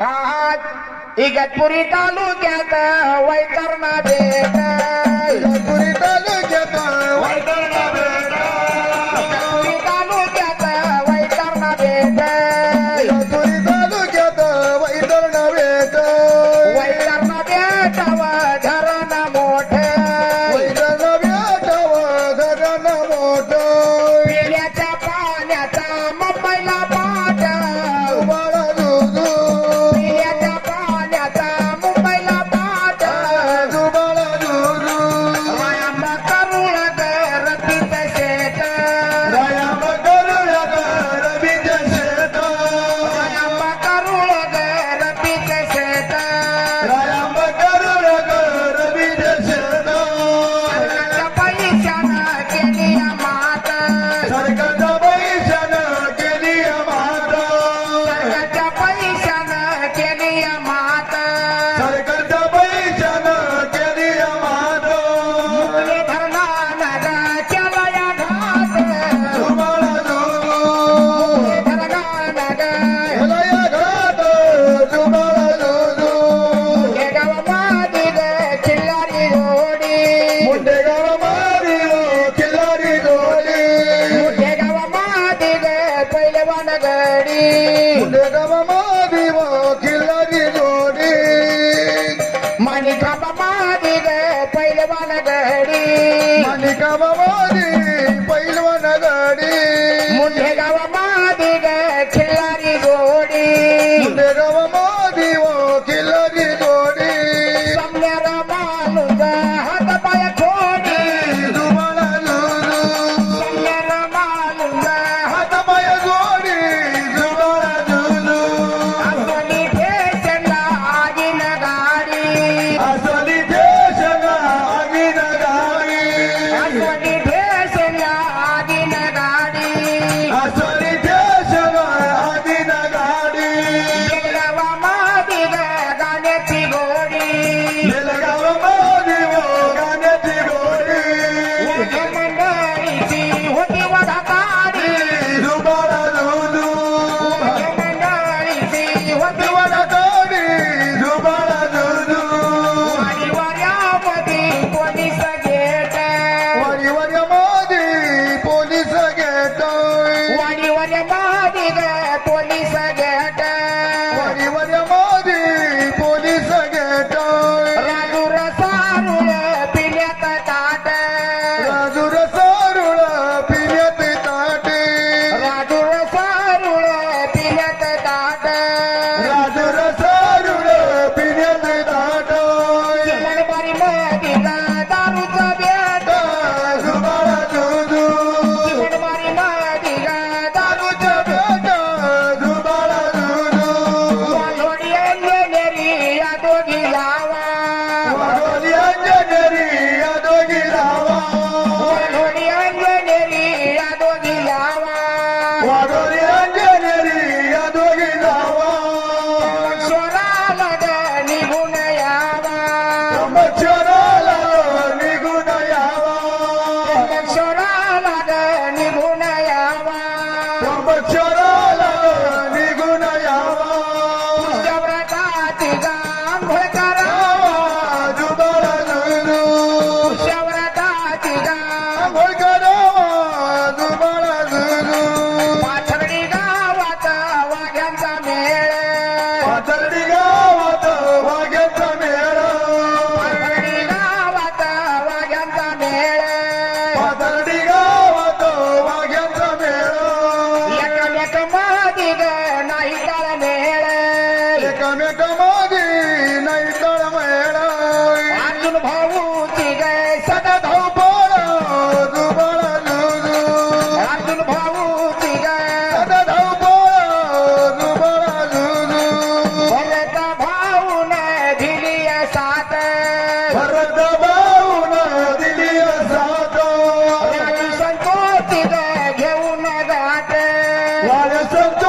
आज इगतपुरी तालुक्यात वैतरणा देत. ಜಗಡಿ ನಿಗಮಮಾದಿ ಕಿಲ್ಲರಿ ಜೋಡಿ ಮಣಿಕಮ ಮಾದಿಗೆ ಪೈಲವನ ಗಡಿ ಮಣಿಕಮ Kita धन कमागी नाही तळमेळ अर्जुन भाऊ तिघे सदा धावपळ जुबळ जुजू अर्जुन भाऊ तिघे सदा धावपळ जुबळ जुजू भरत भाऊ न दिली सात भरत भाऊ न दिली सात संतोष घेऊन जाते. संतोष